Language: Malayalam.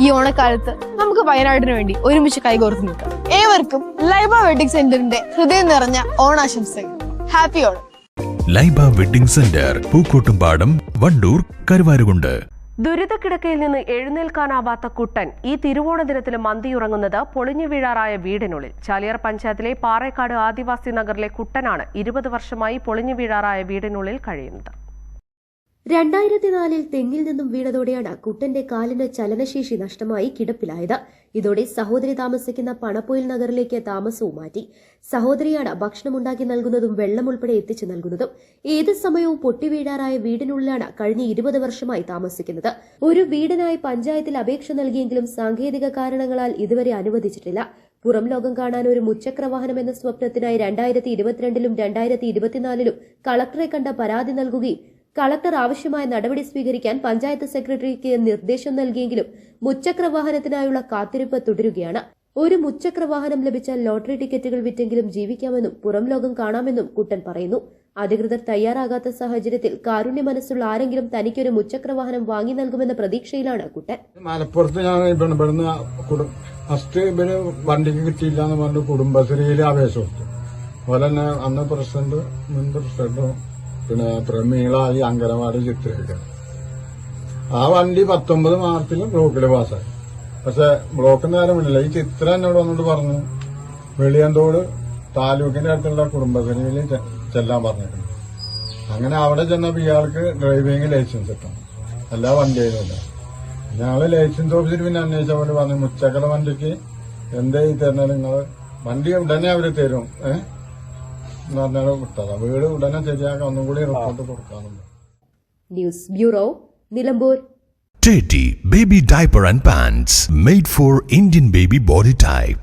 ഈ ഓണക്കാലത്ത് നമുക്ക് വയനാടിന് വേണ്ടി ഒരുമിച്ച് കൈകോർത്ത് നിൽക്കാം. ഏവർക്കും ലൈബ വെഡിങ് സെന്ററിന്റെ ഹൃദയം നിറഞ്ഞ ഓണാശംസകൾ. Happy Onam. Laiba wedding centre Pookkottumpadam Wandoor Karuvarakundu. ദുരിതക്കിടക്കയിൽ നിന്ന് എഴുന്നേൽക്കാനാവാത്ത കുട്ടൻ ഈ തിരുവോണ ദിനത്തിൽ മന്തിയുറങ്ങുന്നത് പൊളിഞ്ഞു വീഴാറായ വീടിനുള്ളിൽ. ചാലിയാർ പഞ്ചായത്തിലെ പാറേക്കാട് ആദിവാസി നഗറിലെ കുട്ടനാണ് ഇരുപത് വർഷമായി പൊളിഞ്ഞു വീഴാറായ വീടിനുള്ളിൽ കഴിയുന്നത്. രണ്ടായിരത്തി നാലിൽ തെങ്ങിൽ നിന്നും വീണതോടെയാണ് കുട്ടന്റെ കാലിന് ചലനശേഷി നഷ്ടമായി കിടപ്പിലായത്. ഇതോടെ സഹോദരി താമസിക്കുന്ന പണപ്പൊയിൽ നഗറിലേക്ക് താമസവും മാറ്റി. സഹോദരിയാണ് ഭക്ഷണമുണ്ടാക്കി നൽകുന്നതും വെള്ളം ഉൾപ്പെടെ എത്തിച്ചു നൽകുന്നതും. ഏത് സമയവും പൊട്ടിവീഴാറായ വീടിനുള്ളിലാണ് കഴിഞ്ഞ ഇരുപത് വർഷമായി താമസിക്കുന്നത്. ഒരു വീടിനായി പഞ്ചായത്തിൽ അപേക്ഷ നൽകിയെങ്കിലും സാങ്കേതിക കാരണങ്ങളാൽ ഇതുവരെ അനുവദിച്ചിട്ടില്ല. പുറം ലോകം കാണാൻ ഒരു മുച്ചക്ര വാഹനം എന്ന സ്വപ്നത്തിനായി രണ്ടായിരത്തി ഇരുപത്തിരണ്ടിലും രണ്ടായിരത്തി ഇരുപത്തിനാലിലും കളക്ടറെ കണ്ട പരാതി നൽകുകയും കളക്ടർ ആവശ്യമായ നടപടി സ്വീകരിക്കാൻ പഞ്ചായത്ത് സെക്രട്ടറിക്ക് നിർദ്ദേശം നൽകിയെങ്കിലും മുച്ചക്ര വാഹനത്തിനായുള്ള കാത്തിരിപ്പ് തുടരുകയാണ്. ഒരു മുച്ചക്ര വാഹനം ലഭിച്ചാൽ ലോട്ടറി ടിക്കറ്റുകൾ വിറ്റെങ്കിലും ജീവിക്കാമെന്നും പുറം ലോകം കാണാമെന്നും കുട്ടൻ പറയുന്നു. അധികൃതർ തയ്യാറാകാത്ത സാഹചര്യത്തിൽ കാരുണ്യ മനസ്സുള്ള ആരെങ്കിലും തനിക്കൊരു മുച്ചക്ര വാഹനം വാങ്ങി നൽകുമെന്ന പ്രതീക്ഷയിലാണ് കുട്ടൻ. മലപ്പുറത്ത് ഞാൻ ഫസ്റ്റ് ഇവർ വണ്ടിക്ക് കിട്ടിയില്ല എന്ന് പറഞ്ഞു കുടുംബശ്രീയിലെ കൊടുത്തു അതുപോലെ തന്നെ അന്ന് പ്രസിഡന്റ് മുൻ പ്രസിഡന്റും പിന്നെ പ്രമീളായി അങ്കനവാടി ചിത്രീകരിക്കണം ആ വണ്ടി പത്തൊമ്പത് മാർച്ചിൽ ബ്ലോക്കിൽ പാസ്സായി. പക്ഷെ ബ്ലോക്കിന് കാര്യമില്ല ഈ ചിത്രം എന്നോട് വന്നിട്ട് പറഞ്ഞു വെളിയന്തോട് താലൂക്കിന്റെ അടുത്തുള്ള കുടുംബശ്രീയിൽ ചെല്ലാൻ പറഞ്ഞിട്ടുണ്ട്. അങ്ങനെ അവിടെ ചെന്നപ്പോ ഇയാൾക്ക് ഡ്രൈവിംഗ് ലൈസൻസ് കിട്ടണം എല്ലാ വണ്ടിയിലും ഇല്ല. ഞങ്ങൾ ലൈസൻസ് ഓഫീസിൽ പിന്നെ അന്വേഷിച്ചപ്പോൾ പറഞ്ഞു മുച്ചക്കര വണ്ടിക്ക് എന്താ ഈ തരുന്നത്? നിങ്ങൾ വണ്ടി ഉടനെ അവർ തരും. ഏഹ്? എന്ന് പറഞ്ഞാൽ വിട്ടതാ. വീട് ഉടനെ ശരിയാക്കാൻ ഒന്നും കൂടി റിപ്പോർട്ട് കൊടുക്കാറുണ്ട് news bureau Nilambur. Teddy Baby Diaper and Pants made for Indian baby body type.